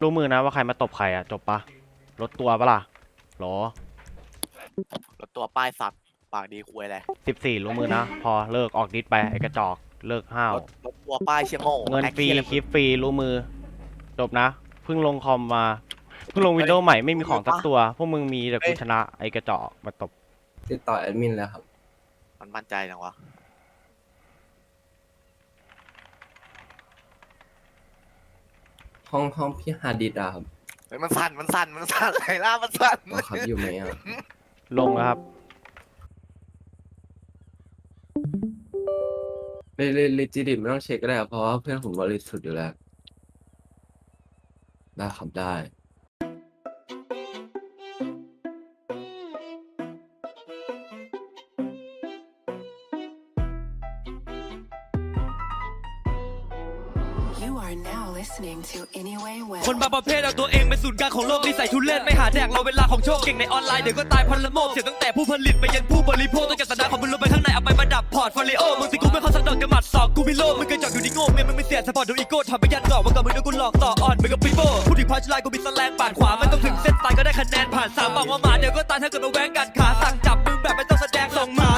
รู้มือนะว่าใครมาตบใครอะจบปะลดตัวปะล่ะหรอรถตัวป้ายสัตว์ปากดีคุยเลยสิบสี่รู้มือนะ พอเลิกออกดิสไปไอ้กระจอกเลิกห้าวรถรถตัวป้ายเชียโง่เงินแอคฟรีเหี้ยอะไรคลิปฟรีรู้มือ จบนะเพิ่งลงคอมมาเพิ่งลงวิดีโอใหม่ไม่มีของสักตัว พวกมึงมีแต่กูชนะไอ้กระจอกมาตบติดต่อแอดมินแล้วครับ มันมั่นใจจังวะ ห้องห้องพี่ฮาดิดอะครับเฮ้ยมันสั่นมันสั่นมันสั่นไอ้ล่ามันสั่นอ๋อครับอยู่ไหมอะลงแล้วครับ เลเลเลจิดิตไม่ต้องเช็คก็ได้ครับเพราะว่าเพื่อนผมบริสุทธิ์อยู่แล้ว ได้ครับได้ You are now listening to Anyway Well. คนบางประเภทเอาตัวเองเป็นศูนย์กลางของโลกนิสัยทุเรศไม่หาแดกเราเวลาของโชคเก่งในออนไลน์เดี๋ยวก็ตายพันละโมกเสียตั้งแต่ผู้ผลิตไปยันผู้บริโภคต้องจัดสนาของมึงลงไปข้างในเอาไปประดับพอร์ตโฟลิโอมึงสิกูไม่เข้าสักดอกจะหมัดศอกกูไม่โลมึงเคยจอดอยู่ในโง่เมียมึงไม่เสียสปอร์ตดูอีโก้ทำไปยันหลอกว่ากับมึงโดนกูหลอกต่ออ่อนมึงกับปีโป้พูดถึงพัชไลน์กูมีสแลงปาดขวาไม่ต้องถึงเส้นตายก็ได้คะแนนผ่านสามบอกว่าหมาเดี๋ยวก็ตายถ้าเกิดมาแว้งกัดขาสั่งจับมึงแบบไม่ต้องแสดงส่งมา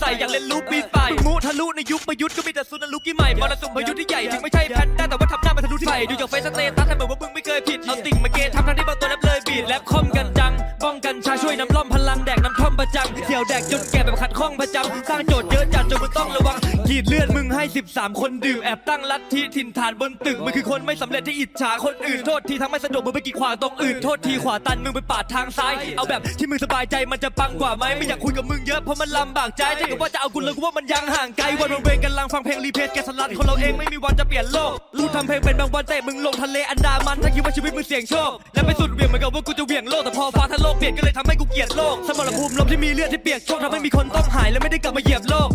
ใส่อยากเล่นลูปปีไปมูทะลุในยุคประยุทธ์ก็มีแต่ซุนนลุกที่ใหม่มรสุมพายุที่ใหญ่ถึงไม่ใช่แพนด้าแต่ว่าทำหน้ามันทะลุที่ใหม่ดูจากเฟซสเตตัสให้เหมือนว่ามึงไม่เคยผิดเอาติ่งมาเกย์ทำทั้งที่บางตัวแลบเลยบีดแลบคอมกันจังป้องกันชาช่วยน้ำล่อมพลังแดกน้ำท่อมประจำเสี่ยวแดกจนแก่แบบขัดข้องประจำสร้างโจทย์เยอะจัดจนมึงต้องระ วังขีดเลือดมึงให้ 13 คนดื่มแอบตั้งลัทธิถิ่นฐานบนตึกมึงคือคนไม่สำเร็จที่อิจฉาคนอื่นโทษทีทั้งไม่สะดวกมึงไปกีดขวางตรงอื่นโทษทีขวาตันมึงไปปาดทางซ้าย เอาแบบที่มึงสบายใจมันจะปังกว่าไหมไม่อยากคุยกับมึงเยอะเพราะมันลำบากใจถ้าเกิดว่าจะเอากูเลยกูว่ามันยังห่างไกลวันวันเวรกันลังฟังเพลงรีเพลย์แกสลัดคนเราเองไม่มีวันจะเปลี่ยนโลกกูทำเพลงเป็นบางวันแต่มึงลงทะเลอันดามันถ้าคิดว่าชีวิตมึงเสี่ยงโชคและไปสุดเวียงเหมือนกับว่ากูจะเวียงโลกแต่พอฟ้าทั้งโลกเปลี่ยนก็เลยทำให้กูเกลียดโลกสมรภูมิลมที่มีเลือดที่เปียกโชคทำให้มีคนต้องหายและไม่ได้กลับมาเหยียบโลก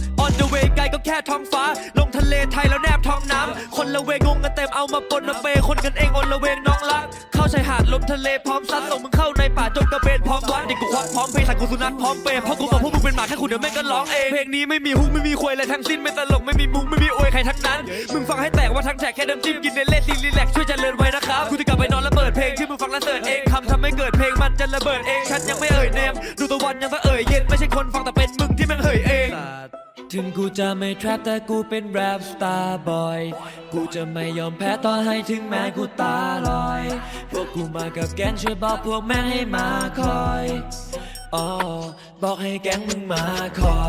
แค่ท้องฟ้า ลงทะเลไทยแล้วแนบท้องน้ำคนละเวงงกันเต็มเอามาปนมาเปคนกันเองอนละเวงน้องรัก เข้าชายหาดลมทะเลพร้อมซัดส่งมึงเข้าในป่าจงกระเบนพร้อมวัดเด็กกูควักพร้อมเพย์สักกูสุนัขพร้อมเปย์เพราะกูบอกพวกมึงเป็นหมาแค่คุณเดี๋ยวแม่งก็ร้องเองเพลงนี้ไม่มีฮุกไม่มีควยอะไรทั้งสิ้นไม่ตลกไม่มีมุกไม่มีอวยใครทั้งนั้นมึงฟังให้แตกว่าทั้งแท็กแค่น้ำจิ้มกินในเล่นซีรีแลกซ์ช่วยเจริญไว้นะครับกูจะกลับไปนอนแล้วเปิดเพลงที่มึงฟังแล้วเสิร์ชเองคำทำให้เกิดเพลงมันจะระเบิดเองฉันยังไม่เอ่ยเนมดูตะวันยังไม่เอ่ยเย็นไม่ใช่คนฟังแต่เป็นมึงที่แม่งเอ่ยเอง ถึงกูจะไม่แทรปแต่กูเป็นแรปสตาร์บอย กูจะไม่ยอมแพ้ต่อให้ถึงแม้กูตาลอย พวกกูมากับแก๊งช่วยบอกพวกแม่งให้มาคอยอ๋อบอกให้แก๊งมึงมาคอย